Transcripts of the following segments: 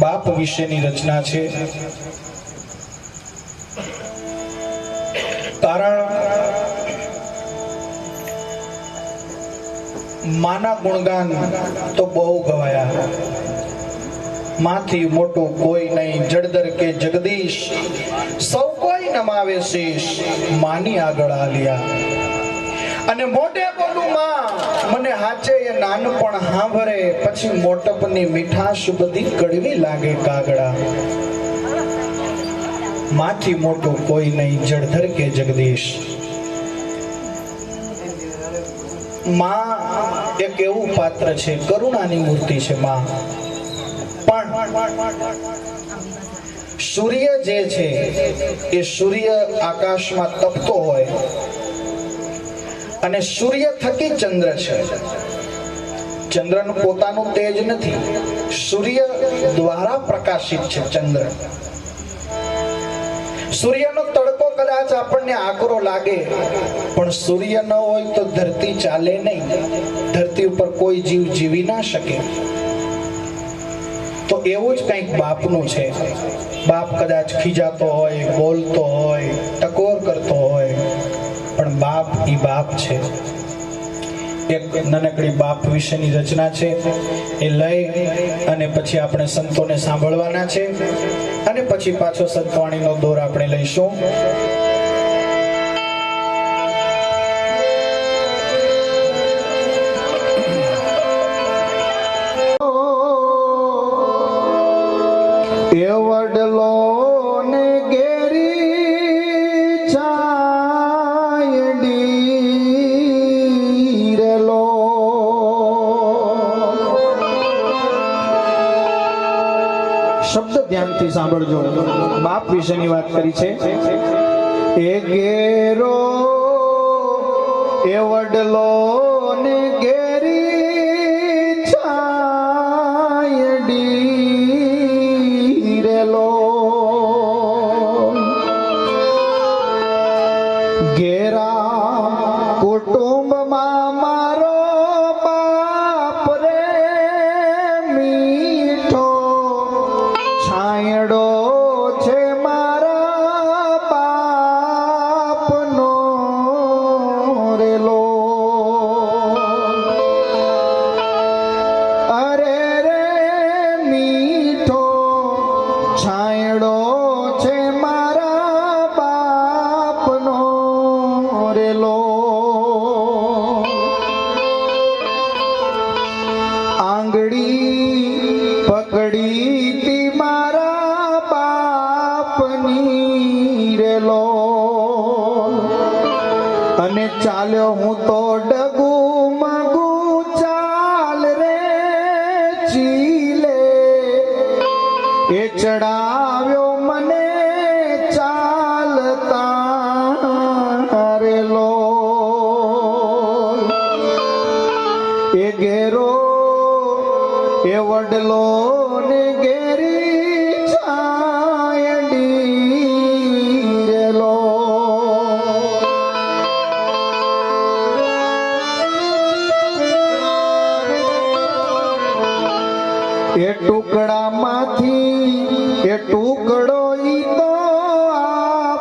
બાપ વિશેની રચના છે. કારણ માના ગુણગાન તો બહુ ગવાયા. માથી મોટું કોઈ નહીં. જડદર કે જગદીશ, સૌ કોઈ નમાવે શીશ. માની આગળ આલ્યા અને મોઢે બોલું માં મને હાચે એ નાનપણ હાંભરે પછી મોટપની મીઠાશ બધી કડવી લાગે કાગડા. માથી મોટું કોઈ નહીં, જળધર કે જગદીશ. માં એક એવું પાત્ર છે, કરુણાની મૂર્તિ છે માં. પણ સૂર્ય જે છે, એ સૂર્ય આકાશમાં તપતો હોય અને સૂર્ય થકી ચંદ્ર છે. ચંદ્રનું પોતાનું તેજ નથી. સૂર્ય દ્વારા પ્રકાશિત છે ચંદ્ર. સૂર્યનો તડકો કદાચ આપણને આકરો લાગે, પણ સૂર્ય ન હોય તો ધરતી ચાલે નહીં. ધરતી ઉપર કોઈ જીવ જીવી ના શકે. તો એવું જ કંઈક બાપનું છે. બાપ કદાચ ખીજાતો હોય, બોલતો હોય બાપ છે. એક નાનકડી બાપ વિશેની રચના છે. એ લઈ અને પછી આપણે સંતોને સાંભળવાના છે. અને પછી પાછો સંતવાણીનો દોર આપણે લઈશું. શબ્દ ધ્યાનથી સાંભળજો. બાપ વિશેની વાત કરી છે. એ ગેરો એ વડલો ને ઘેરી છાંયડો છે મારા બાપનો રેલો. અરે રે મીઠો છાંયડો છે મારા બાપનો રેલો. આંગળી પકડી અને ચાલ્યો હું તો ડગુ મગુ ચાલ રે ચીલે. એ ચડાવ્યો મને ચાલતા રેલો. એ ઘેરો, એ વડલો એ ટુકડામાંથી એ ટુકડો ઈ તો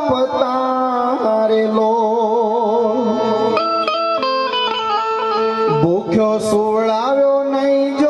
આપતા રેલો ભૂખ્યો સુવડાવ્યો નહીં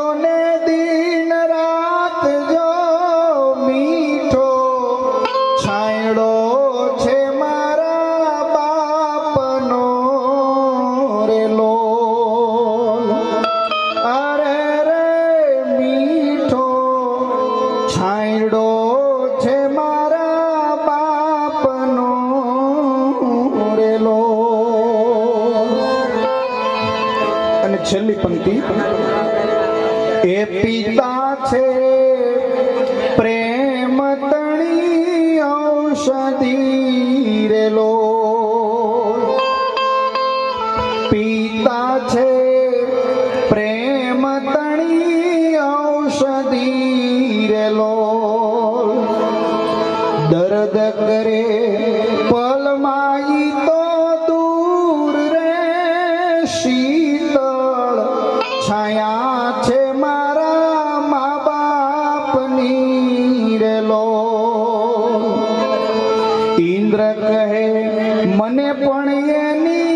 છેલ્લી પંક્તિ. એ પિતા છે પ્રેમ તણી ઔષધિ રેલો. પિતા છે પ્રેમ તણી ઔષધિ છાયા છે મારા મા બાપની રેલો. ઇન્દ્ર કહે મને પણ એની